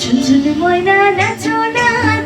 ঝুনঝুন ময়না নাচো না।